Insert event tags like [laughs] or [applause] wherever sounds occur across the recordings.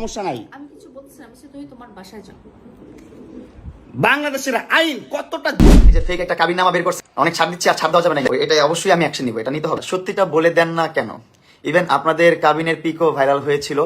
সমস্যা নাই। আমি কিছু বলছি না আমি বলছি, তুমি তোমার বাসায় যাও বাংলাদেশের আইন কতটা এই যে ফেক একটা কাবিনামা বের করছে অনেক ছাড় দিচ্ছে আর ছাড় দেওয়া যাবে না। এটা অবশ্যই আমি অ্যাকশন নিব এটা নিতে হবে। সত্যিটা বলে দেন না কেন? ইভেন আপনাদের কাবিনের পিকও ভাইরাল হয়েছিল।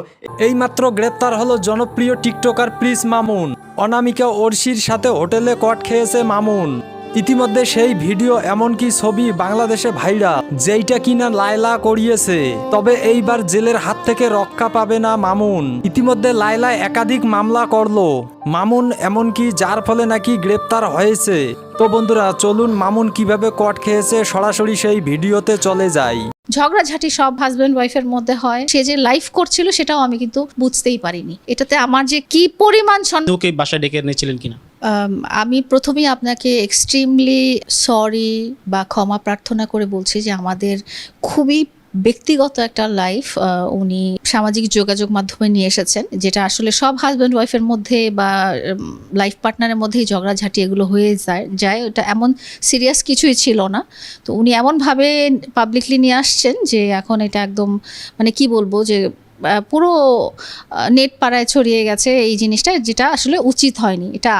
এইমাত্র গ্রেপ্তার হলো জনপ্রিয় টিকটকার প্রিন্স মামুন। অনামিকা ওরশির সাথে হোটেলে কট খেয়েছে মামুন। ইতিমধ্যে সেই ভিডিও এমনকি ছবি বাংলাদেশে ভাইরাল যেইটা কিনা লায়লা করিয়েছে। তবে এইবার জেলের হাত থেকে রক্ষা পাবে না মামুন। ইতিমধ্যে লায়লা একাধিক মামলা করল। মামুন এমনকি যার ফলে নাকি গ্রেপ্তার হয়েছে। তো বন্ধুরা চলুন মামুন কীভাবে কট খেয়েছে সরাসরি সেই ভিডিওতে চলে যাই। ঝগড়াঝাটি সব হাজব্যান্ড ওয়াইফের মধ্যে হয়। সে যে লাইফ করছিল সেটাও আমি কিন্তু বুঝতেই পারিনি। এটাতে আমার যে কি পরিমাণ সন- ওকে বাসায় ডেকে এনেছিলেন কিনা? আম, আমি প্রথমেই আপনাকে এক্সট্রিমলি সরি বা ক্ষমা প্রার্থনা করে বলছি যে আমাদের খুবই ব্যক্তিগত একটা লাইফ উনি সামাজিক যোগাযোগ মাধ্যমে নিয়ে এসেছেন যেটা আসলে সব হাজব্যান্ড ওয়াইফের মধ্যে বা লাইফ পার্টনারের মধ্যেই ঝগড়াঝাটি এগুলো হয়ে যায় যায়। ওটা এমন সিরিয়াস কিছুই ছিল না। তো উনি এমনভাবে পাবলিকলি নিয়ে আসছেন যে এখন এটা একদম মানে কি বলব যে পুরো নেট পাড়ায় ছড়িয়ে গেছে এই জিনিসটা যেটা আসলে উচিত হয়নি। এটা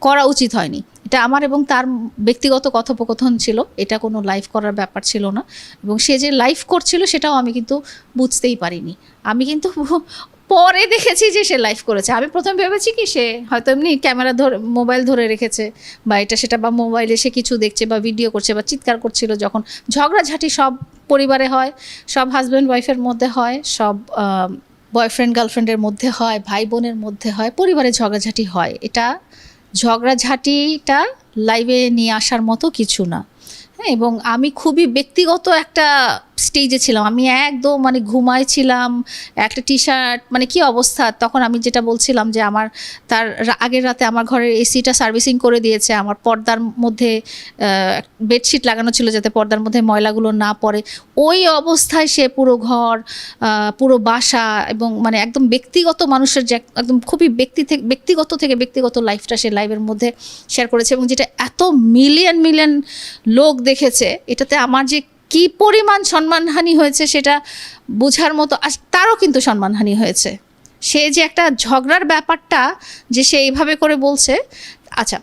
করা উচিত হয়নি। এটা আমার এবং তার ব্যক্তিগত কথোপকথন ছিল। এটা কোনো লাইভ করার ব্যাপার ছিল না। এবং সে যে লাইভ করছিল সেটাও আমি কিন্তু বুঝতেই পারিনি। আমি কিন্তু [laughs] পরে দেখেছি যে সে লাইভ করেছে। আমি প্রথম ভেবেছি কি সে হয়তো এমনি ক্যামেরা ধরে মোবাইল ধরে রেখেছে বা এটা সেটা বা মোবাইলে সে কিছু দেখছে বা ভিডিও করছে বা চিৎকার করছিল যখন ঝগড়াঝাটি সব পরিবারে হয়, সব হাজব্যান্ড ওয়াইফের মধ্যে হয়, সব বয়ফ্রেন্ড গার্লফ্রেন্ডের মধ্যে হয় ভাই বোনের মধ্যে হয়, পরিবারে ঝগড়াঝাটি হয়। এটা ঝগড়াঝাটিটা লাইভে নিয়ে আসার মতো কিছু না। হ্যাঁ এবং আমি খুবই ব্যক্তিগত একটা স্টেজে ছিলাম। আমি একদম মানে ঘুমাইছিলাম একটা টি শার্ট মানে কি অবস্থা? তখন আমি যেটা বলছিলাম যে আমার তার আগের রাতে আমার ঘরের এসিটা সার্ভিসিং করে দিয়েছে। আমার পর্দার মধ্যে বেডশিট লাগানো ছিল যাতে পর্দার মধ্যে ময়লাগুলো না পড়ে। ওই অবস্থায় সে পুরো ঘর পুরো বাসা এবং মানে একদম ব্যক্তিগত মানুষের যে একদম খুবই ব্যক্তি থেকে ব্যক্তিগত থেকে ব্যক্তিগত লাইফটা সে লাইভের মধ্যে শেয়ার করেছে এবং যেটা এত মিলিয়ন মিলিয়ন লোক দেখেছে, এটাতে আমার যে কি পরিমাণ সম্মানহানি হয়েছে সেটা বোঝার মতো আর তারও কিন্তু সম্মানহানি হয়েছে। সে যে একটা ঝগড়ার ব্যাপারটা যে সে এইভাবে করে বলছে আচ্ছা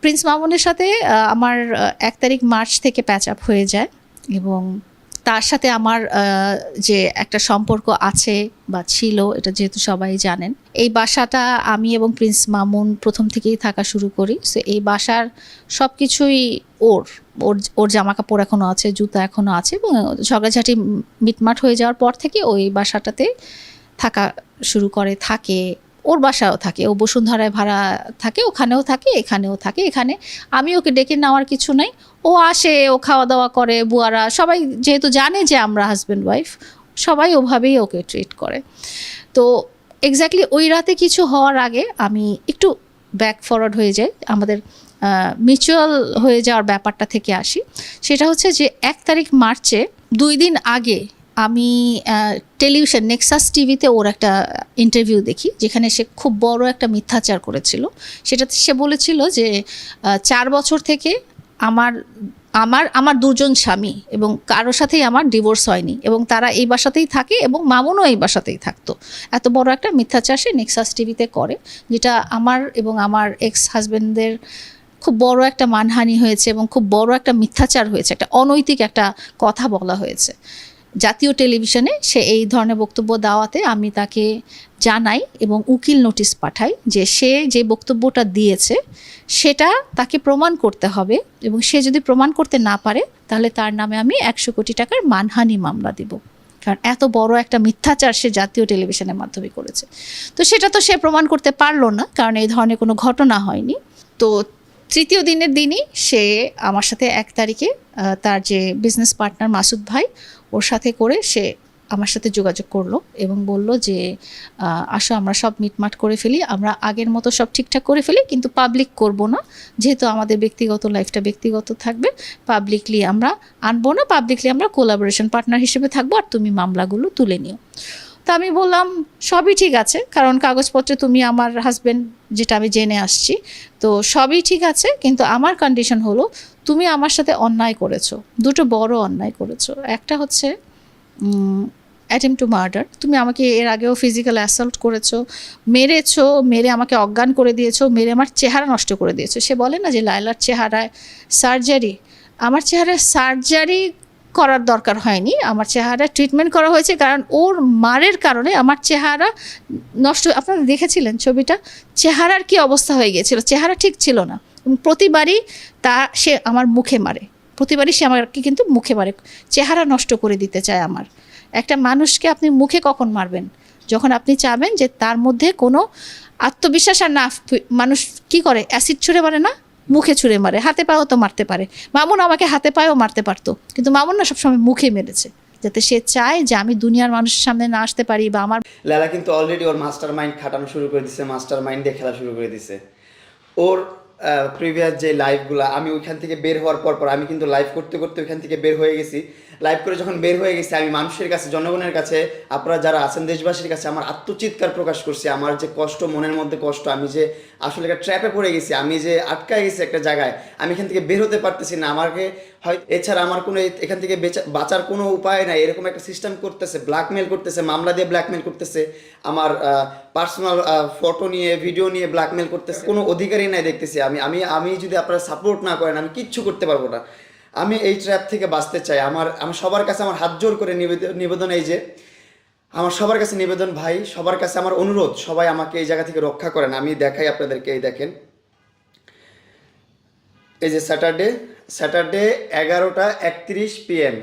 প্রিন্স মামুনের সাথে আমার এক তারিখ মার্চ থেকে প্যাচ আপ হয়ে যায় এবং তার সাথে আমার যে একটা সম্পর্ক আছে বা ছিল, এটা যেহেতু সবাই জানেন, এই বাসাটা আমি এবং প্রিন্স মামুন প্রথম থেকেই থাকা শুরু করি। সো এই বাসার সব কিছুই ওর ওর ওর জামা কাপড় এখনও আছে, জুতা এখনও আছে এবং ঝগড়াঝাটি মিটমাট হয়ে যাওয়ার পর থেকে ওই বাসাটাতে থাকা শুরু করে, থাকে ওর বাসাও থাকে, ও বসুন্ধরায় ভাড়া থাকে, ওখানেও থাকে, এখানেও থাকে, এখানে। আমি ওকে ডেকে নেওয়ার কিছু নাই। ও আসে, ও খাওয়া দাওয়া করে, বুয়ারা, সবাই যেহেতু জানে যে আমরা হাজব্যান্ড ওয়াইফ সবাই ওভাবেই ওকে ট্রিট করে। তো এক্স্যাক্টলি ওই রাতে কিছু হওয়ার আগে আমি একটু ব্যাক ফরওয়ার্ড হয়ে যাই, আমাদের মিউচুয়াল হয়ে যাওয়ার ব্যাপারটা থেকে আসি। সেটা হচ্ছে যে এক তারিখ মার্চে দুই দিন আগে আমি টেলিভিশন নেক্সাস টিভিতে ওর একটা ইন্টারভিউ দেখি, যেখানে সে খুব বড় একটা মিথ্যাচার করেছিল। সেটাতে সে বলেছিল যে চার বছর থেকে আমার আমার আমার দুজন স্বামী এবং কারও সাথেই আমার ডিভোর্স হয়নি এবং তারা এই বাসাতেই থাকে এবং মামুনও এই বাসাতেই থাকতো। এত বড় একটা মিথ্যাচার সে নেক্সাস টিভিতে করে, যেটা আমার এবং আমার এক্স হাজবেন্ডদের খুব বড় একটা মানহানি হয়েছে এবং খুব বড় একটা মিথ্যাচার হয়েছে, একটা অনৈতিক একটা কথা বলা হয়েছে। জাতীয় টেলিভিশনে সে এই ধরনের বক্তব্য দেওয়াতে আমি তাকে জানাই এবং উকিল নোটিশ পাঠাই যে সে যে বক্তব্যটা দিয়েছে, সেটা তাকে প্রমাণ করতে হবে এবং সে যদি প্রমাণ করতে না পারে, তাহলে তার নামে আমি একশো কোটি টাকার মানহানি মামলা দিব। কারণ এত বড় একটা মিথ্যাচার সে জাতীয় টেলিভিশনের মাধ্যমে করেছে। তো সেটা তো সে প্রমাণ করতে পারল না, কারণ এই ধরনের কোনো ঘটনা হয়নি। তো তৃতীয় দিনের দিনই সে আমার সাথে এক তারিখে তার যে বিজনেস পার্টনার মাসুদ ভাই, ওর সাথে করে সে আমার সাথে যোগাযোগ করল এবং বলল যে আসো আমরা সব মিটমাট করে ফেলি, আমরা আগের মতো সব ঠিকঠাক করে ফেলি, কিন্তু পাবলিক করব না। যেহেতু আমাদের ব্যক্তিগত লাইফটা ব্যক্তিগত থাকবে পাবলিকলি আমরা আনব না পাবলিকলি আমরা কোলাবোরেশন পার্টনার হিসেবে থাকব, আর তুমি মামলাগুলো তুলে নিও। তো আমি বললাম সবই ঠিক আছে কারণ কাগজপত্রে তুমি আমার হাজব্যান্ড যেটা আমি জেনে আসছি তো সবই ঠিক আছে কিন্তু আমার কন্ডিশন হলো তুমি আমার সাথে অন্যায় করেছ দুটো বড় অন্যায় করেছ। একটা হচ্ছে উম, অ্যাটেম্প টু মার্ডার তুমি আমাকে এর আগেও ফিজিক্যাল অ্যাসল্ট করেছ মেরেছো মেরে আমাকে অজ্ঞান করে দিয়েছ মেরে আমার চেহারা নষ্ট করে দিয়েছ। সে বলে না যে লায়লার চেহারায় সার্জারি আমার চেহারায় সার্জারি করার দরকার হয়নি। আমার চেহারা ট্রিটমেন্ট করা হয়েছে কারণ ওর মারের কারণে আমার চেহারা নষ্ট আপনারা দেখেছিলেন ছবিটা? চেহারার কি অবস্থা হয়ে গিয়েছিল? চেহারা ঠিক ছিল না। প্রতিবারই তা সে আমার মুখে মারে। প্রতিবারই সে আমাকে কিন্তু মুখে মারে। চেহারা নষ্ট করে দিতে চায় আমার। একটা মানুষকে আপনি মুখে কখন মারবেন? যখন আপনি চাবেন যে তার মধ্যে কোনো আত্মবিশ্বাস আর না মানুষ কি করে? অ্যাসিড ছুঁড়ে মারে না? মুখে ছুঁড়ে মারে, হাতে পায়েও তো মারতে পারে। মামুন আমাকে হাতে পায়েও মারতে পারতো, কিন্তু মামুন না সবসময় মুখে মেরেছে, যাতে সে চায় যে আমি দুনিয়ার মানুষের সামনে না আসতে পারি বা আমার লালা কিন্তু অলরেডি ওর মাস্টার মাইন্ড খাটানো শুরু করে দিছে মাস্টার মাইন্ড দিয়ে খেলা শুরু করে দিছে। ওর প্রিভিয়াস যে লাইভগুলো আমি ওইখান থেকে বের হওয়ার পর পর আমি কিন্তু লাইভ করতে করতে ওইখান থেকে বের হয়ে গেছি। লাইভ করে যখন বের হয়ে গেছি, আমি মানুষের কাছে, জনগণের কাছে, আপনারা যারা আছেন দেশবাসীর কাছে, আমার আত্মচিৎকার প্রকাশ করছি, আমার যে কষ্ট, মনের মধ্যে কষ্ট, আমি যে আসলে একটা ট্র্যাপে পড়ে গেছি, আমি যে আটকায় গেছি একটা জায়গায়, আমি এখান থেকে বের হতে পারতেছি না, আমাকে হয়, এছাড়া আমার কোনো এখান থেকে বেচা- বাঁচার কোনো উপায় নাই, এরকম একটা সিস্টেম করতেছে ব্ল্যাকমেল করতেছে, মামলা দিয়ে ব্ল্যাকমেল করতেছে, আমার পার্সোনাল ফটো নিয়ে ভিডিও নিয়ে ব্ল্যাকমেল করতেছে, কোনো অধিকারই নাই দেখতেছি আমি আমি আমি যদি আপনারা সাপোর্ট না করেন, আমি কিচ্ছু করতে পারব না। আমি এই ট্র্যাপ থেকে বাঁচতে চাই। আমার, আমি সবার কাছে আমার হাত জোর করে নিবেদন নিবেদন এই যে, আমার সবার কাছে নিবেদন ভাই, সবার কাছে আমার অনুরোধ, সবাই আমাকে এই জায়গা থেকে রক্ষা করেন। আমি দেখাই আপনাদেরকে, এই দেখেন। এই যে স্যাটারডে স্যাটারডে এগারোটা একত্রিশ পিএম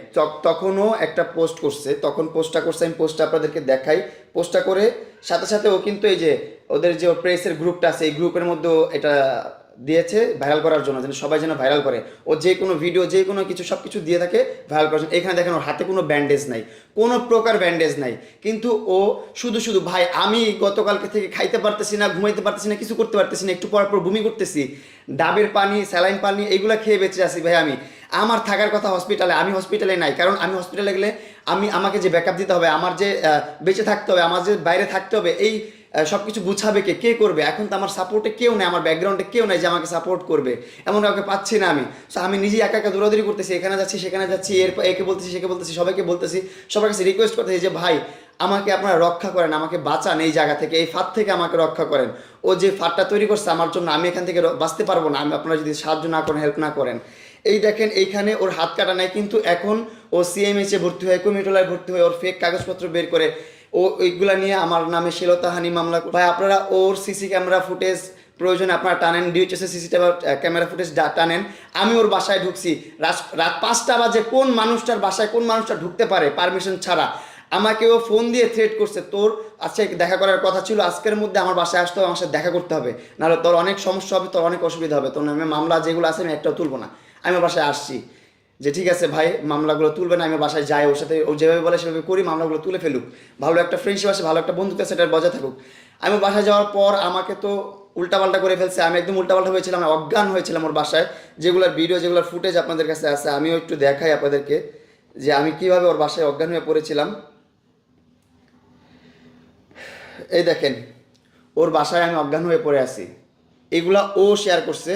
তখনও একটা পোস্ট করছে। তখন পোস্টটা করছে, আমি পোস্টটা আপনাদেরকে দেখাই। পোস্টটা করে সাথে সাথে ও কিন্তু এই যে, ওদের যে প্রেসের গ্রুপটা আছে, এই গ্রুপের মধ্যেও এটা দিয়েছে ভাইরাল করার জন্য, যেন সবাই যেন ভাইরাল করে। ও যে কোনো ভিডিও যে কোনো কিছু সব কিছু দিয়ে থাকে ভাইরাল করার জন্য। এখানে দেখেন, ওর হাতে কোনো ব্যান্ডেজ নাই, কোনো প্রকার ব্যান্ডেজ নাই। কিন্তু ও শুধু শুধু, ভাই, আমি গতকালকে থেকে খাইতে পারতেছি না, ঘুমাইতে পারতেছি না, কিছু করতে পারতেছি না, একটু পর পর বমি করতেছি। ডাবের পানি, স্যালাইন পানি, এগুলো খেয়ে বেঁচে আছি, ভাই, আমি। আমার থাকার কথা হসপিটালে আমি হসপিটালে নাই। কারণ আমি হসপিটালে গেলে আমি, আমাকে যে ব্যাকআপ দিতে হবে, আমার যে বেঁচে থাকতে হবে, আমার যে বাইরে থাকতে হবে, এই সব কিছু গুছাবে কে? কে করবে? এখন তো আমার সাপোর্টে কেউ নেই, আমার ব্যাকগ্রাউন্ডে কেউ নেই যে আমাকে সাপোর্ট করবে। এমন কাউকে পাচ্ছি না আমি। সো আমি নিজেই একা একা দৌড়াদৌড়ি করতেছি, এখানে যাচ্ছি, সেখানে যাচ্ছি, এর একে বলতেছি, সেকে বলতেছি, সবাইকে বলতেছি, সবার কাছে রিকোয়েস্ট করতেছি যে, ভাই, আমাকে আপনারা রক্ষা করেন, আমাকে বাঁচান এই জায়গা থেকে, এই ফাঁদ থেকে আমাকে রক্ষা করেন। ও যে ফাঁদটা তৈরি করছে আমার জন্য, আমি এখান থেকে বাঁচতে পারব না। আমি আপনারা যদি সাহায্য না করেন হেল্প না করেন। এই দেখেন, এইখানে ওর হাত কাটা নাই, কিন্তু এখন ও সিএমএইচে ভর্তি হয় কমিটোলায় ভর্তি হয় ওর ফেক কাগজপত্র বের করে ও ওইগুলা নিয়ে আমার নামে শ্লীলতাহানি মামলা ভাই, আপনারা ওর সিসি ক্যামেরা ফুটেজ প্রয়োজনে আপনারা টানেন ডিএচএসের সিসি ক্যামেরা ফুটেজ টানেন। আমি ওর বাসায় ঢুকছি। রাত- রাত পাঁচটা বাজে কোন মানুষটার বাসায় কোন মানুষটা ঢুকতে পারে পারমিশন ছাড়া? আমাকে ও ফোন দিয়ে থ্রেট করছে, তোর আজকে দেখা করার কথা ছিল, আজকের মধ্যে আমার বাসায় আসতে হবে, আমার সাথে দেখা করতে হবে। নাহলে তোর অনেক সমস্যা হবে, তোর অনেক অসুবিধা হবে। তোর নামে মামলা যেগুলো আছে, আমি একটাও তুলবো না। আমি ওর বাসায় আসছি। যে ঠিক আছে ভাই, মামলাগুলো তুলবে না, আমি বাসায় যাই, ওর সাথে ও যেভাবে বলে সেভাবে করি, মামলাগুলো তুলে ফেলুক। ভালো একটা ফ্রেন্ডশিপ আছে, ভালো একটা বন্ধুত্ব এটা বজায় থাকুক। আমি বাসায় যাওয়ার পর আমাকে তো উল্টাপাল্টা করে ফেলছে, আমি একদম উল্টাপাল্টা হয়েছিলাম অজ্ঞান হয়েছিলাম ওর বাসায়। যেগুলোর ভিডিও যেগুলোর ফুটেজ আপনাদের কাছে আছে, আমিও একটু দেখাই আপনাদেরকে যে আমি কীভাবে ওর বাসায় অজ্ঞান হয়ে পড়েছিলাম। এই দেখেন, ওর বাসায় আমি অজ্ঞান হয়ে পড়ে আছি। এগুলা ও শেয়ার করছে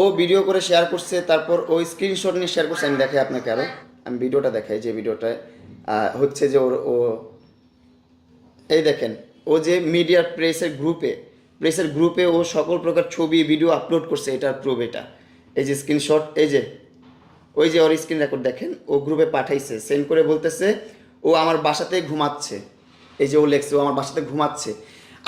ও ভিডিও করে শেয়ার করছে, তারপর ও স্ক্রিনশট নিয়ে শেয়ার করছে, আমি দেখাই আপনাকে আরও আমি ভিডিওটা দেখাই যে ভিডিওটায় হচ্ছে যে ওর, ও এই দেখেন, ও যে মিডিয়ার প্রেসের গ্রুপে প্রেসের গ্রুপে ও সকল প্রকার ছবি ভিডিও আপলোড করছে এটার প্রুফ এটা। এই যে স্ক্রিনশট এই যে, ওই যে ওর স্ক্রিন রেকর্ড দেখেন, ও গ্রুপে পাঠাইছে সেন্ড করে বলতেছে, ও আমার বাসাতে ঘুমাচ্ছে। এই যে ও লেখছে, ও আমার বাসাতে ঘুমাচ্ছে।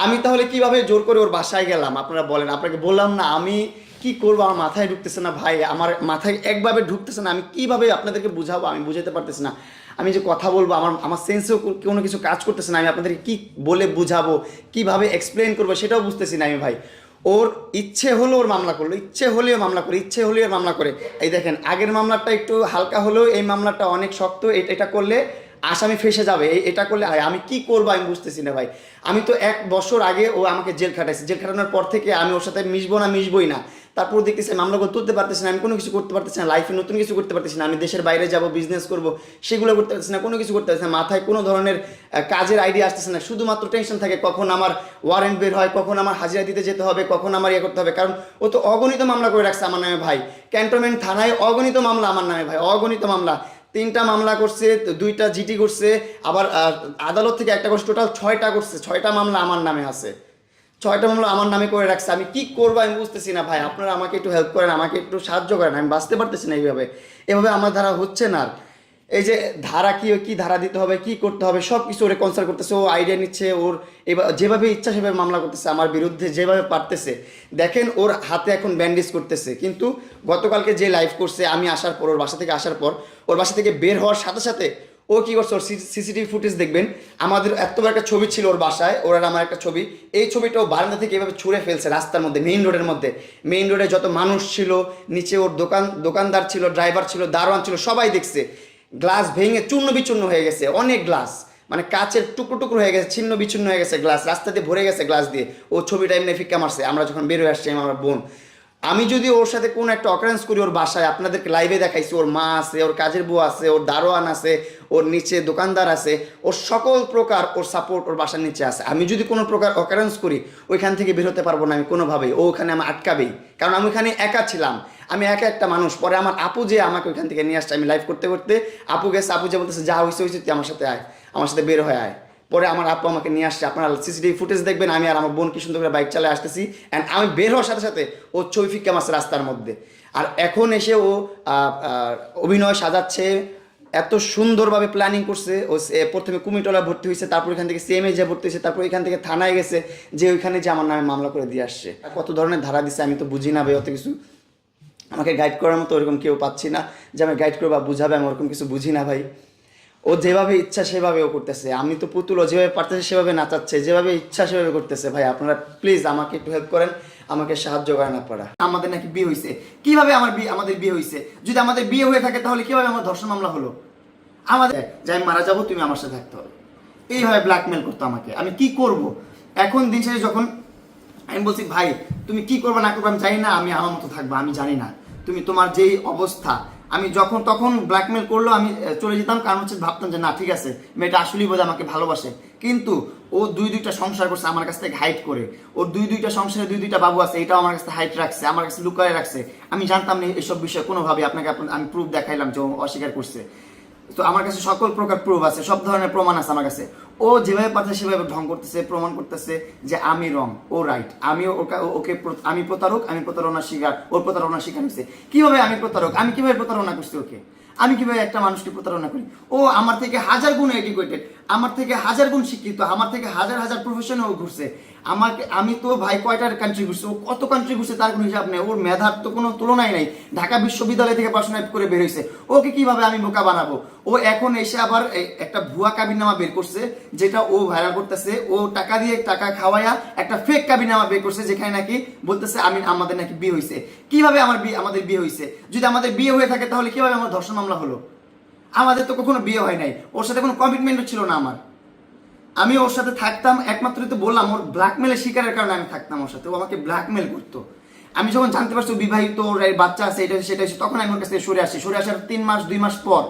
আমি তাহলে কীভাবে জোর করে ওর বাসায় গেলাম? আপনারা বলেন, আপনাকে বললাম না, আমি কি করব? আমার মাথায় ঢুকতেছে না ভাই। আমার মাথায় একভাবে ঢুকতেছে না। আমি কীভাবে আপনাদেরকে বুঝাবো? আমি বুঝাতে পারতেছি না। আমি যে কথা বলব, আমার আমার সেন্সেও কোনো কিছু কাজ করতেছে না। আমি আপনাদেরকে কি বলে বুঝাবো? কীভাবে এক্সপ্লেন করব? সেটাও বুঝতেছি না আমি ভাই। ওর ইচ্ছে হলো ওর মামলা করল। ইচ্ছে হলেও মামলা করে, ইচ্ছে হলেও মামলা করে। এই দেখেন, আগের মামলাটা একটু হালকা হলেও এই মামলাটা অনেক শক্ত। এটা করলে আসামি ফেসে যাবে। এটা করলে আমি কি করব আমি বুঝতেছি না ভাই। আমি তো এক বছর আগে ও আমাকে জেল খাটাইছে। জেল খাটানোর পর থেকে আমি ওর সাথে মিশবো না, মিশবই না। তারপর দেখতেছি মামলাগুলো তুলতে পারতেছি না, আমি কোনো কিছু করতে পারতেছি না লাইফে নতুন কিছু করতে পারতেছি না, আমি দেশের বাইরে যাব বিজনেস করব, সেগুলো করতে পারতেছি না, কোনো কিছু করতে পারতেছি না, মাথায় কোনো ধরনের কাজের আইডিয়া আসতেছে না, শুধুমাত্র টেনশন থাকে কখন আমার ওয়ারেন্ট বের হয়, কখন আমার হাজিরা দিতে যেতে হবে, কখন আমার ইয়ে করতে হবে, কারণ ও তো অগণিত মামলা করে রাখছে আমার নামে ভাই। ক্যান্টনমেন্ট থানায় অগণিত মামলা আমার নামে ভাই, অগণিত মামলা। তিনটা মামলা করছে দুইটা জিটি করছে, আবার আদালত থেকে একটা করছে টোটাল ছয়টা করছে, ছয়টা মামলা আমার নামে আছে। ছয়টা মামলা আমার নামে করে রাখছে। আমি কি করব আমি বুঝতেছি না ভাই। আপনারা আমাকে একটু হেল্প করেন, আমাকে একটু সাহায্য করেন। আমি বাঁচতে পারতেছি না এইভাবে। এভাবে আমার ধারা হচ্ছে না আর। এই যে ধারা কি কি ধারা দিতে হবে, কি করতে হবে সব কিছু ওরে কনসাল্ট করতেছে। ও আইডিয়া নিচ্ছে, ওর এবার যেভাবে ইচ্ছা সেভাবে মামলা করতেছে, আমার বিরুদ্ধে যেভাবে পারতেছে। দেখেন ওর হাতে এখন ব্যান্ডেজ করতেছে। কিন্তু গতকালকে যে লাইভ করছে, আমি আসার পর, ওর বাসা থেকে আসার পর, ওর বাসা থেকে বের হওয়ার সাথে সাথে ও কি করছে? ওর সিসিটিভি ফুটেজ দেখবেন। আমাদের এত বড় একটা ছবি ছিল ওর বাসায়, ওর আর আমার একটা ছবি। এই ছবিটা ও বারান্দা থেকে এভাবে ছুঁড়ে ফেলছে রাস্তার মধ্যে মেইন রোডের মধ্যে। মেইন রোডে যত মানুষ ছিল, নিচে ওর দোকান, দোকানদার ছিল ড্রাইভার ছিল, দারোয়ান ছিল, সবাই দেখছে। গ্লাস ভেঙে চূর্ণ বিচূর্ণ হয়ে গেছে, অনেক গ্লাস মানে কাচের টুকরো টুকরো হয়ে গেছে, ছিন্ন বিচ্ছিন্ন হয়ে গেছে গ্লাস রাস্তা দিয়ে ভরে গেছে গ্লাস দিয়ে। ও ছবিটা এমনি ফিক্কা মারছে, আমরা যখন বের হয়ে আসছি, আমার বোন। আমি যদি ওর সাথে কোনো একটা অকারেন্স করি ওর বাসায়, আপনাদেরকে লাইভে দেখাইছি, ওর মা আছে, ওর কাজের বউ আছে, ওর দারোয়ান আছে, ওর নিচে দোকানদার আছে, ওর সকল প্রকার ওর সাপোর্ট ওর বাসার নিচে আছে। আমি যদি কোনো প্রকার অকারেন্স করি, ওইখান থেকে বের হতে পারব না আমি কোনোভাবেই। ও ওখানে আমি আটকাবেই। কারণ আমি ওখানে একা ছিলাম। আমি একা একটা মানুষ। পরে আমার আপু যে আমাকে ওইখান থেকে নিয়ে আসছে, আমি লাইভ করতে করতে, আপু গেছে, আপু যে বলতেছে, যা হয়েছে হয়েছে তুই আমার সাথে আয়। আমার সাথে বের হয়ে আয়। পরে আমার আপু আমাকে নিয়ে আসছে। আপনারা সিসিটিভি ফুটেজ দেখবেন, আমি আর আমার বোন কি সুন্দর করে বাইক চালায় আসতেছি। অ্যান্ড আমি বের হওয়ার সাথে সাথে ও ছবি ফিক্কা মারছে রাস্তার মধ্যে। আর এখন এসে ও অভিনয় সাজাচ্ছে, এত সুন্দরভাবে প্ল্যানিং করছে। ও প্রথমে কুমিটলা ভর্তি হয়েছে, তারপর এখান থেকে সিএমএ যে ভর্তি হয়েছে, তারপর এখান থেকে থানায় গেছে, যে ওইখানে যে আমার নামে মামলা করে দিয়ে আসছে। কত ধরনের ধারা দিছে আমি তো বুঝি না ভাই, অত কিছু। আমাকে গাইড করার মতো ওরকম কেউ পাচ্ছি না। যে আমি গাইড করব বা বুঝাবে, আমি ওরকম কিছু বুঝি না ভাই। ও যেভাবে ইচ্ছা সেভাবে ও করতেছে। আমি তো পুতুল, ও যেভাবে পারতেছে সেভাবে নাচাচ্ছে, যেভাবে ইচ্ছা সেভাবে করতেছে। ভাই, আপনারা প্লিজ আমাকে একটু হেল্প করেন, আমাকে সাহায্য করেন আপনারা। আমাদের নাকি বিয়ে হয়েছে কীভাবে আমার বিয়ে, আমাদের বিয়ে হয়েছে যদি আমাদের বিয়ে হয়ে থাকে তাহলে কীভাবে আমার ধর্ষণ মামলা হলো? আমাদের যে আমি মারা যাব, তুমি আমার সাথে থাকতে হবে। এইভাবে ব্ল্যাকমেল করতো আমাকে। আমি কি করব? এখন দিন শেষে যখন আমি বলছি, ভাই, তুমি কি করবে না করবে আমি জানি না, আমি আমার মতো থাকব, আমি জানি না। তুমি তোমার যেই অবস্থা আমি যখন তখন ব্ল্যাকমেল করল, আমি চলে যেতাম। কারণ হচ্ছে ভাবতাম যে, না, ঠিক আছে, মেয়েটা আসলেই বোধ আমাকে ভালোবাসে। কিন্তু ও দুই দুইটা সংসার করছে আমার কাছ থেকে হাইট করে। ওর দুই দুইটা সংসারে দুই দুইটা বাবু আছে, এটাও আমার কাছে হাইট রাখছে, আমার কাছে লুকায় রাখছে। আমি জানতাম না এইসব বিষয়ে কোনোভাবে আপনাকে আমি প্রুফ দেখাইলাম যে অস্বীকার করছে। তো আমার কাছে সকল প্রকার প্রুফ আছে, সব ধরনের প্রমাণ আছে আমার কাছে। ও যেভাবে পারছে, সেভাবে ঢং করতেছে, প্রমাণ করতেছে যে আমি রং ও রাইট আমি ওকে আমি প্রতারক, আমি প্রতারণার শিকার, ওর প্রতারণার শিকার হয়েছে। কীভাবে আমি প্রতারক? আমি কীভাবে প্রতারণা করছি ওকে? আমি কীভাবে একটা মানুষকে প্রতারণা করি? ও আমার থেকে হাজার গুণ এডুকেটেড আমার থেকে হাজার গুণ শিক্ষিত, আমার থেকে হাজার হাজার প্রফেশনে ও ঘুরছে। আমাকে, আমি তো ভাই কয়টার কান্ট্রি ঘুরছে ও কত কান্ট্রি ঘুরছে তার কোনো হিসাব নেই। ওর মেধার তো কোনো তুলনাই নাই। ঢাকা বিশ্ববিদ্যালয় থেকে পড়াশোনা করে বের হয়েছে। ওকে কীভাবে আমি বোকা বানাবো? ও এখন এসে আবার একটা ভুয়া কাবিনামা বের করছে, যেটা ও ভাইরাল করতেছে। ও টাকা দিয়ে টাকা খাওয়ায়া একটা ফেক কাবিনামা বের করছে, যেখানে নাকি বলতেছে, আমি, আমাদের নাকি বিয়ে হয়েছে। কীভাবে আমার বিয়ে, আমাদের বিয়ে হয়েছে? যদি আমাদের বিয়ে হয়ে থাকে, তাহলে কীভাবে আমার ধর্ষণ মামলা হলো? আমাদের তো কখনো বিয়ে হয় নাই। ওর সাথে কোনো কমিটমেন্টও ছিল না আমার। আমি ওর সাথে থাকতাম, একমাত্র তো বললাম, ওর ব্ল্যাকমেলের শিকারের কারণে আমি থাকতাম ওর সাথে। ও আমাকে ব্ল্যাকমেল করতো। আমি যখন জানতে পারছি বিবাহিত, ওর বাচ্চা আছে, এটা, সেটা তখন আমি ওর কাছ সরে আসি। সরে আসার তিন মাস, দুই মাস পর,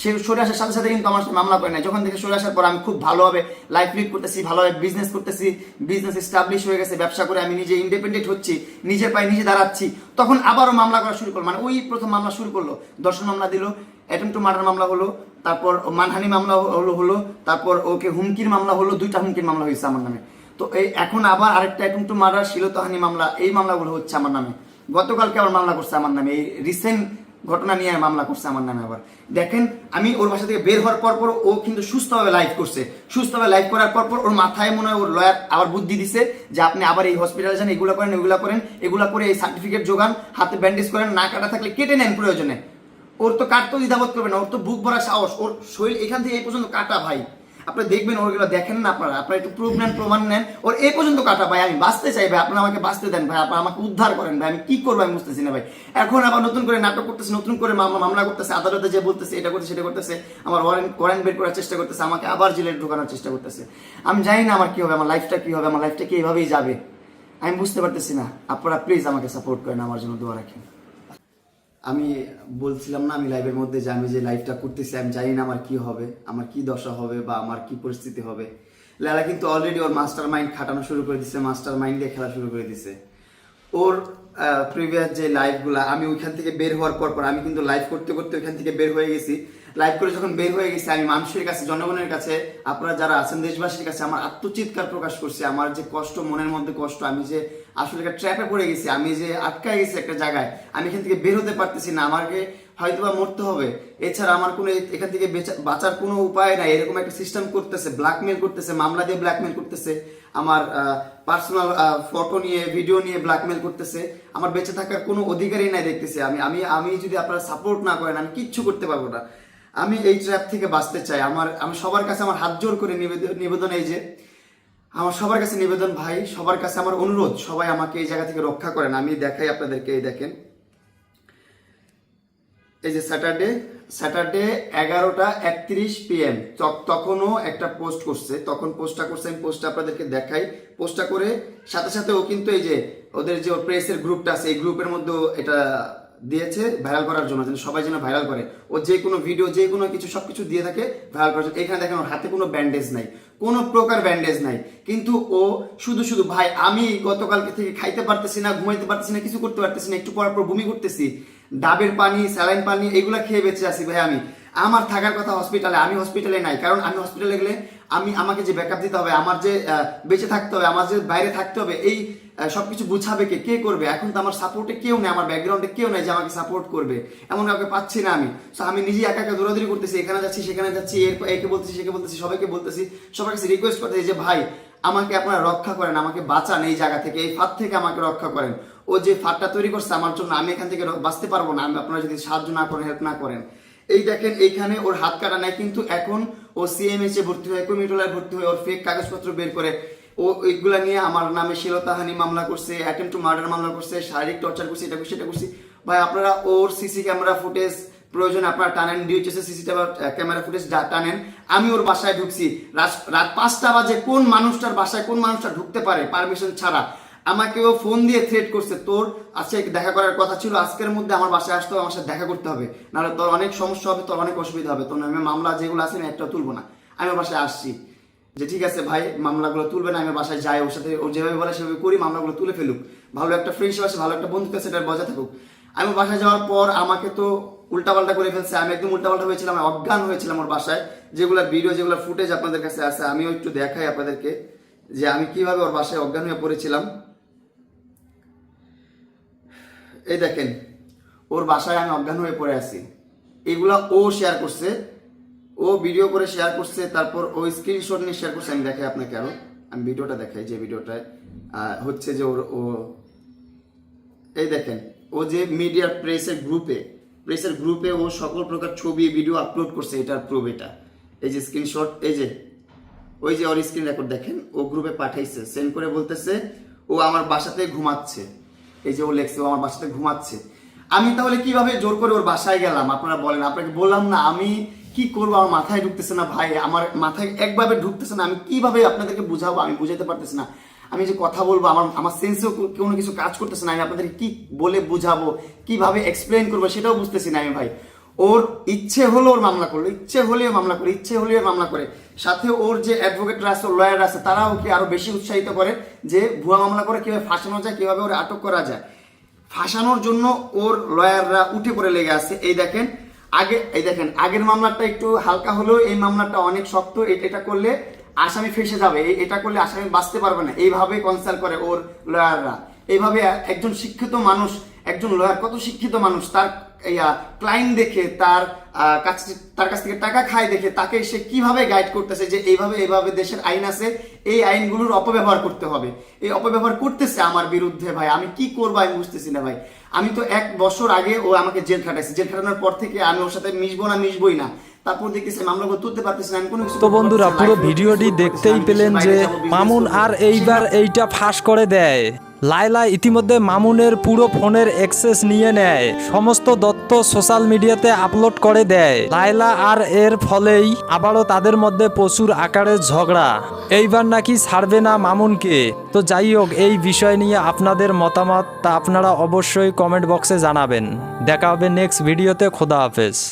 সে সরে আসার সাথে সাথে কিন্তু আমার সাথে মামলা করে নাই। যখন থেকে সরে আসার পর আমি খুব ভালোভাবে লাইফ লিড করতেছি, ভালোভাবে বিজনেস করতেছি বিজনেস এস্টাবলিশ হয়ে গেছে, ব্যবসা করে আমি নিজে ইন্ডিপেন্ডেন্ট হচ্ছি, নিজের পায়ে নিজে দাঁড়াচ্ছি। তখন আবারও মামলা করা শুরু করল। মানে ওই প্রথম মামলা শুরু করল, দর্শন মামলা দিল। অ্যাটেম্প টু মার্ডার মামলা হলো, তারপর মানহানি মামলা হলো হলো, তারপর ওকে হুমকির মামলা হলো, দুইটা হুমকির মামলা হয়েছে আমার নামে। তো এই এখন আবার আরেকটা অ্যাটেম্প টু মার্ডার শিলতহানি মামলা, এই মামলাগুলো হচ্ছে আমার নামে। গতকালকে আবার মামলা করছে আমার নামে, এই রিসেন্ট ঘটনা নিয়ে মামলা করছে আমার নামে আবার। দেখেন, আমি ওর বাসা থেকে বের হওয়ার পর পর ও কিন্তু সুস্থভাবে লাইভ করছে। সুস্থভাবে লাইভ করার পর পর ওর মাথায় মনে হয় ওর লয়ার আবার বুদ্ধি দিছে যে আপনি আবার এই হসপিটালে যান, এগুলো করেন এগুলো করেন, এগুলো করে এই সার্টিফিকেট যোগান, হাতে ব্যান্ডেজ করেন, না কাটা থাকলে কেটে নেন প্রয়োজনে। ওর তো কাটতেও দ্বিধাবোধ করবে না, ওর তো বুক ভরা সাহস, ওর শরীর এখান থেকে এই পর্যন্ত কাটা ভাই। আপনি দেখবেন ওরগুলো দেখেন না আপনারা আপনারা একটু প্রুফ নেন, প্রমাণ নেন, ওর এই পর্যন্ত কাটা ভাই, আমি বাঁচতে চাই ভাই, আপনারা আমাকে বাঁচতে দেন ভাই, আপনারা আমাকে উদ্ধার করেন ভাই, আমি কি করব আমি বুঝতেছি না ভাই। এখন আবার নতুন করে নাটক করতেছে, নতুন করে মামলা করতেছে, আদালতে যে বলতেছে, এটা করতেছে, সেটা করতেছে, আমার ওয়ারেন্ট ওয়ারেন্ট বের করার চেষ্টা করতেছে, আমাকে আবার জেলে ঢোকানোর চেষ্টা করতেছে। আমি জানি না আমার কি হবে, আমার লাইফটা কি হবে, আমার লাইফটা কি এইভাবেই যাবে, আমি বুঝতে পারতেছি না। আপনারা প্লিজ আমাকে সাপোর্ট করেন, আমার জন্য দোয়া রাখেন। আমি বলছিলাম না, আমি লাইভের মধ্যে যে আমি যে লাইভটা করতেছি, আমি জানি না আমার কি হবে, আমার কি দশা হবে বা আমার কি পরিস্থিতি হবে। লালা কিন্তু অলরেডি ওর মাস্টার মাইন্ড খাটানো শুরু করে দিছে মাস্টার মাইন্ড দিয়ে খেলা শুরু করে দিছে। ওর প্রিভিয়াস যে লাইভগুলো আমি ওইখান থেকে বের হওয়ার পর পর আমি কিন্তু লাইভ করতে করতে ওইখান থেকে বের হয়ে গেছি। লাইভ করে যখন বের হয়ে গেছি, আমি মানুষের কাছে, জনগণের কাছে, আপনারা যারা আছেন দেশবাসীর কাছে, আমার আত্মচিৎকার প্রকাশ করছি, আমার যে কষ্ট, মনের মধ্যে কষ্ট, আমি যে আসলে একটা ট্র্যাপে পড়ে গেছি, আমি যে আটকায় গেছি একটা জায়গায়, আমি এখান থেকে বের হতে পারতেছি না, আমাকে হয়তো বা মরতে হবে। এছাড়া আমার কোনো এখান থেকে বেচা- বাঁচার কোনো উপায় নাই, এরকম একটা সিস্টেম করতেছে ব্ল্যাকমেল করতেছে, মামলা দিয়ে ব্ল্যাকমেল করতেছে, আমার পার্সোনাল ফটো নিয়ে ভিডিও নিয়ে ব্ল্যাকমেল করতেছে, আমার বেঁচে থাকার কোনো অধিকারই নাই দেখতেছে আমি। আমি আমি যদি আপনারা সাপোর্ট না করেন, আমি কিচ্ছু করতে পারব না। আমি এই ট্র্যাপ থেকে বাঁচতে চাই। আমার, আমি সবার কাছে আমার হাত জোর করে নিবেদন নিবেদন এই যে, আমার সবার কাছে নিবেদন ভাই, সবার কাছে আমার অনুরোধ, সবাই আমাকে এই জায়গা থেকে রক্ষা করেন। আমি দেখাই আপনাদেরকে, এই দেখেন। এই যে স্যাটারডে স্যাটারডে এগারোটা একত্রিশ পিএম তখনও একটা পোস্ট করছে। তখন পোস্টটা করছে, আমি পোস্টটা আপনাদেরকে দেখাই। পোস্টটা করে সাথে সাথে ও কিন্তু এই যে, ওদের যে প্রেসের গ্রুপটা আছে, এই গ্রুপের মধ্যে এটা দিয়েছে ভাইরাল করার জন্য, যেন সবাই যেন ভাইরাল করে। ও যে কোনো ভিডিও যে কোনো কিছু, সবকিছু দিয়ে থাকে ভাইরাল করার জন্য। এখানে দেখেন, ওর হাতে কোনো ব্যান্ডেজ নাই। কোনো প্রকার ব্যান্ডেজ নাই। কিন্তু ও শুধু শুধু, ভাই, আমি গতকালকে থেকে খাইতে পারতেছি না, ঘুমাইতে পারতেছি না, কিছু করতে পারতেছি না, একটু পর পর বমি করতেছি। ডাবের পানি, স্যালাইন পানি, এগুলো খেয়ে বেঁচে আছি ভাই আমি। আমার থাকার কথা হসপিটালে আমি হসপিটালে নাই। কারণ আমি হসপিটালে গেলে আমি, আমাকে যে ব্যাকআপ দিতে হবে, আমার যে বেঁচে থাকতে হবে, আমার যে বাইরে থাকতে হবে, এই সবকিছু বুঝাবে কে কে করবে? এখন তো আমার সাপোর্টে কেউ নেই, আমার ব্যাকগ্রাউন্ডে কেউ নেই যে আমাকে সাপোর্ট করবে। এমন কাউকে পাচ্ছি না আমি। সো আমি নিজে একা একা দৌড়াদৌড়ি করতেছি, এখানে যাচ্ছি, সেখানে যাচ্ছি একে বলতেছি, সেকে বলতেছি, সবাইকে বলতেছি, সবার কাছে রিকোয়েস্ট করতেছি যে, ভাই, আমাকে আপনারা রক্ষা করেন, আমাকে বাঁচান এই জায়গা থেকে, এই ফাঁদ থেকে আমাকে রক্ষা করেন। ও যে ফাঁদটা তৈরি করছে আমার জন্য, আমি এখান থেকে বাঁচতে পারব না। আমি আপনারা যদি সাহায্য না করেন হেল্প না করেন। এই দেখেন, এইখানে ওর হাত কাটা নাই, কিন্তু এখন ও সিএমএইচ ভর্তি হয়ে কমিটোলায় ভর্তি হয়ে ওর ফেক কাগজপত্র বের করে ও এইগুলা নিয়ে আমার নামে শিলতাহানি মামলা করছে অ্যাটেম্প টু মার্ডার মামলা করছে, শারীরিক টর্চার করছে, এটা করছে, এটা করছি। ভাই, আপনারা ওর সিসি ক্যামেরা ফুটেজ প্রয়োজন, আপনারা টানেন ডিউচএস সিসি ক্যামেরা ফুটেজ টানেন, আমি ওর বাসায় ঢুকছি। রাত- পাঁচটা বাজে, কোন মানুষটার বাসায়, কোন মানুষটা ঢুকতে পারে পারমিশন ছাড়া? আমাকে ও ফোন দিয়ে থ্রেট করছে, তোর আজকে দেখা করার কথা ছিল, আজকের মধ্যে আমার বাসায় আসতে হবে, আমার সাথে দেখা করতে হবে। নাহলে তোর অনেক সমস্যা হবে, তোর অনেক অসুবিধা হবে, তোর নামে মামলা যেগুলো আছে, আমি একটা তুলবো না। আমি বাসায় আসছি। যে ঠিক আছে ভাই, মামলাগুলো তুলবে না, আমি বাসায় যাই, ওর সাথে ও যেভাবে বলে সেভাবে করি, মামলাগুলো তুলে ফেলুক। ভালো একটা ফ্রেন্ডশিপ আছে, ভালো একটা বন্ধুত্ব আছে বজায় থাকুক। আমি বাসায় যাওয়ার পর আমাকে তো উল্টাপাল্টা করে ফেলছে, আমি একদম উল্টাপাল্টা হয়েছিলাম, আমি অজ্ঞান হয়েছিলাম ওর বাসায়। যেগুলো ভিডিও যেগুলো ফুটেজ আপনাদের কাছে আছে, আমিও একটু দেখাই আপনাদেরকে যে আমি কীভাবে ওর বাসায় অজ্ঞান হয়ে পড়েছিলাম। এই দেখেন, ওর বাসায় আমি অজ্ঞান হয়ে পড়ে আছি। এগুলা ও শেয়ার করছে ও ভিডিও করে শেয়ার করছে, তারপর ও স্ক্রিনশট নিয়ে শেয়ার করছে, আমি দেখাই আপনাকে আরও। আমি ভিডিওটা দেখাই, যে ভিডিওটায় হচ্ছে যে ওর, ও এই দেখেন, ও যে মিডিয়া প্রেসের গ্রুপে প্রেসের গ্রুপে ও সকল প্রকার ছবি ভিডিও আপলোড করছে এটার প্রুফ এটা। এই যে স্ক্রিনশট এই যে, ওই যে ওর স্ক্রিন রেকর্ড দেখেন, ও গ্রুপে পাঠাইছে সেন্ড করে বলতেছে, ও আমার বাসাতে ঘুমাচ্ছে। এই যে ও লেখছে, ও আমার বাসাতে ঘুমাচ্ছে। আমি তাহলে কীভাবে জোর করে ওর বাসায় গেলাম? আপনারা বলেন, আপনাকে বললাম না, আমি কি করব? আমার মাথায় ঢুকতেছে না ভাই। আমার মাথায় একভাবে ঢুকতেছে না। আমি কীভাবে আপনাদেরকে বুঝাবো? আমি বুঝাতে পারতেছি না। আমি যে কথা বলব, আমার আমার সেন্সেও কোনো কিছু কাজ করতেছে না। আমি আপনাদেরকে কি বলে বুঝাবো? কীভাবে এক্সপ্লেন করব? সেটাও বুঝতেছি না আমি ভাই। ওর ইচ্ছে হলো ওর মামলা করল। ইচ্ছে হলেও মামলা করে, ইচ্ছে হলেও মামলা করে। সাথে ওর যে অ্যাডভোকেটরা আছে লয়ার আছে, তারাও ওকে আরও বেশি উৎসাহিত করে যে ভুয়া মামলা করে কীভাবে ফাঁসানো যায়, কীভাবে ওর আটক করা যায়। ফাঁসানোর জন্য ওর লয়াররা উঠে পড়ে লেগে আছে। এই দেখেন আগে, এই দেখেন, আগের মামলাটা একটু হালকা হলেও এই মামলাটা অনেক শক্ত এটা করলে আসামি ফেসে যাবে। এটা করলে আসামি বাঁচতে পারবে না। এইভাবে কনসাল্ট করে ওর লয়াররা এইভাবে একজন শিক্ষিত মানুষ, একজন লয়ার কত শিক্ষিত মানুষ, তার ক্লায়েন্ট দেখে তার কাছ তার কাছ থেকে টাকা খায় দেখে তাকে সে কীভাবে গাইড করতেছে যে এইভাবে এইভাবে দেশের আইন আছে এই আইনগুলোর অপব্যবহার করতে হবে। এই অপব্যবহার করতেছে আমার বিরুদ্ধে ভাই আমি কি করব আমি বুঝতেছি না ভাই। আমি তো এক বছর আগে ও আমাকে জেল খাটাইছে। জেল খাটানোর পর থেকে আমি ওর সাথে মিশবো না মিশবই না। তারপর দেখতেছি মামলাগুলো তুলতে পারতেছি না আমি কোনো তো বন্ধুরা পুরো ভিডিওটি দেখতেই পেলেন যে মামুন আর এইবার এইটা ফাঁস করে দেয়। লাইলা ইতিমধ্যে মামুনের পুরো ফোনের অ্যাক্সেস নিয়ে নেয়। সমস্ত দত্ত সোশ্যাল মিডিয়াতে আপলোড করে দেয়। লাইলা আর এর ফলেই আবারও তাদের মধ্যে প্রচুর আকারে ঝগড়া। এইবার নাকি ছাড়বে না মামুনকে। তো যাই হোক, এই বিষয় নিয়ে আপনাদের মতামত তা আপনারা অবশ্যই কমেন্ট বক্সে জানাবেন। দেখা হবে নেক্সট ভিডিওতে খোদা হাফেজ।